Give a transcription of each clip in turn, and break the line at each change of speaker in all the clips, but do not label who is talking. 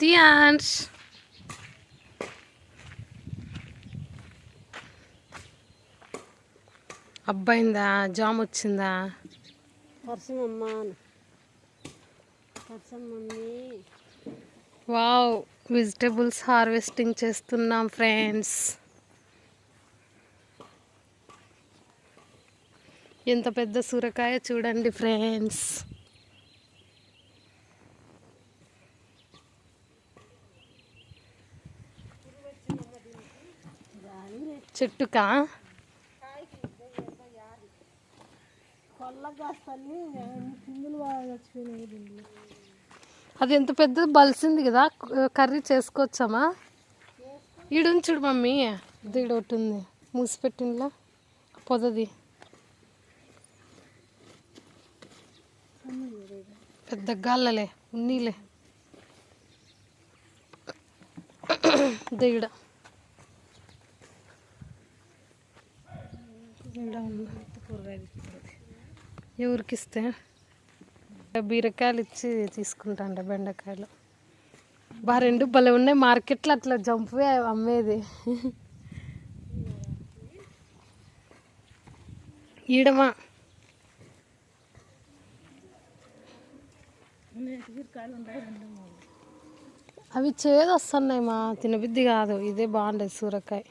టియాన్స్ అబ్బాయిందా? జామ్ వచ్చిందా? వావ్ వెజిటేబుల్స్ హార్వెస్టింగ్ చేస్తున్నాం ఫ్రెండ్స్. ఎంత పెద్ద సూరకాయ చూడండి ఫ్రెండ్స్. చెట్టుకా? అది ఎంత పెద్ద బలిసింది కదా కర్రీ చేసుకోవచ్చామా ఈడుంచుడు మమ్మీ. దీడు ఒకటి ఉంది మూసిపెట్టిందిలా పొదది. పెద్ద గాళ్ళలే ఉన్నీలే. దీడ ఈడ ఉంది.
కూరగాయలు
ఎవరికి ఇస్తే బీరకాయలు ఇచ్చి తీసుకుంటాండ బెండకాయలు. బా రెండు భలే ఉన్నాయి. మార్కెట్లో అట్లా జంపువే అమ్మేది. ఈడమా? అవి చేదు వస్తున్నాయి మా తినబుద్ధి కాదు. ఇదే బాగుండేది సూరకాయ.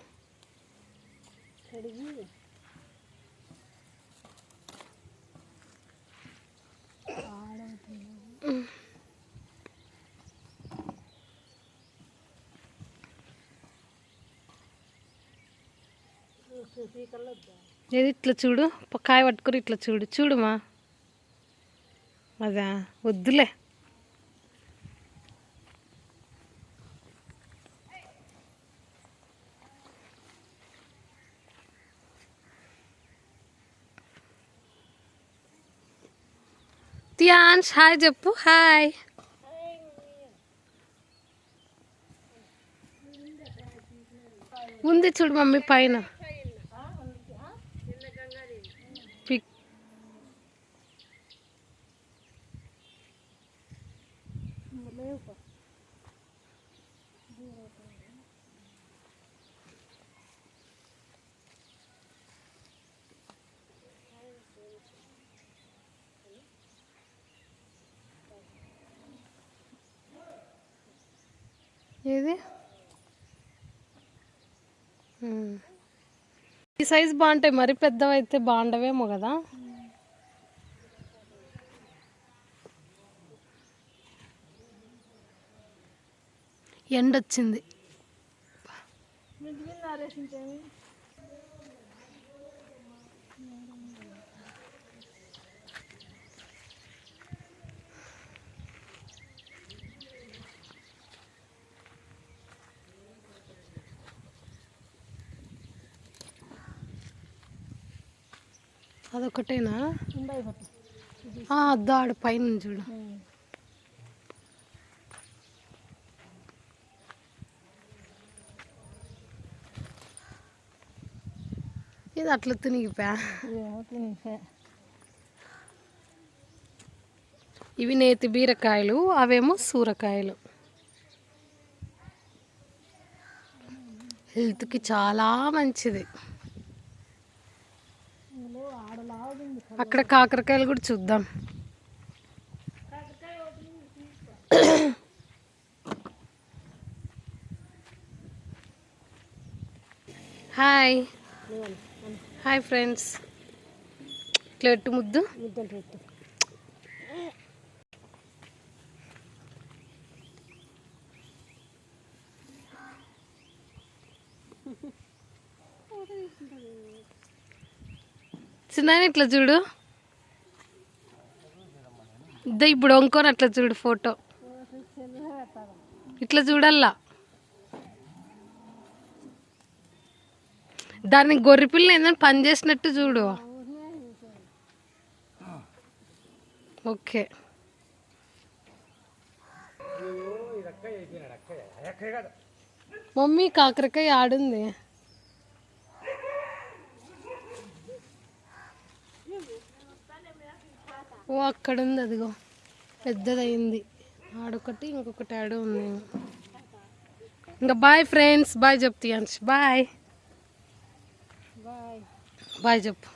ఏది ఇట్లా చూడు కాయ పట్టుకుని ఇట్లా చూడు. చూడుమా? అదా వద్దులే. టియాన్స్ హాయ్ చెప్పు హాయ్ ఉంది చూడు మమ్మీ పైన. ఏది. ఈ సైజ్ బాగుంటాయి. మరి పెద్దవైతే బాగుండవేమో కదా. ఎండ అదొకటేనా ఆడ పైన చూడు. ఇది అట్లా తినిగిపా. ఇవి నేతి బీరకాయలు అవేమో సూరకాయలు. హెల్త్కి చాలా మంచిది. అక్కడ కాకరకాయలు కూడా చూద్దాం. హాయ్. Hi friends. ఇట్లా ఎట్టు ముద్దు.
ముద్దలు
చిన్న ఇట్లా చూడు? ఇద్ద ఇప్పుడు వంకొని అట్లా చూడు ఫోటో. ఇట్లా చూడల్లా? దాన్ని గొర్రె పిల్ల ఏందని పని చేసినట్టు చూడు. ఓకే. మమ్మీ కాకరకాయ ఆడుంది. ఓ అక్కడ ఉంది అదిగో. పెద్దదయింది. ఆడొకటి ఇంకొకటి ఆడు ఉంది ఇంకా బాయ్ ఫ్రెండ్స్ బాయ్ చెప్తాయి బాయ్.
బాయ్.
బాయ్ చెప్పు.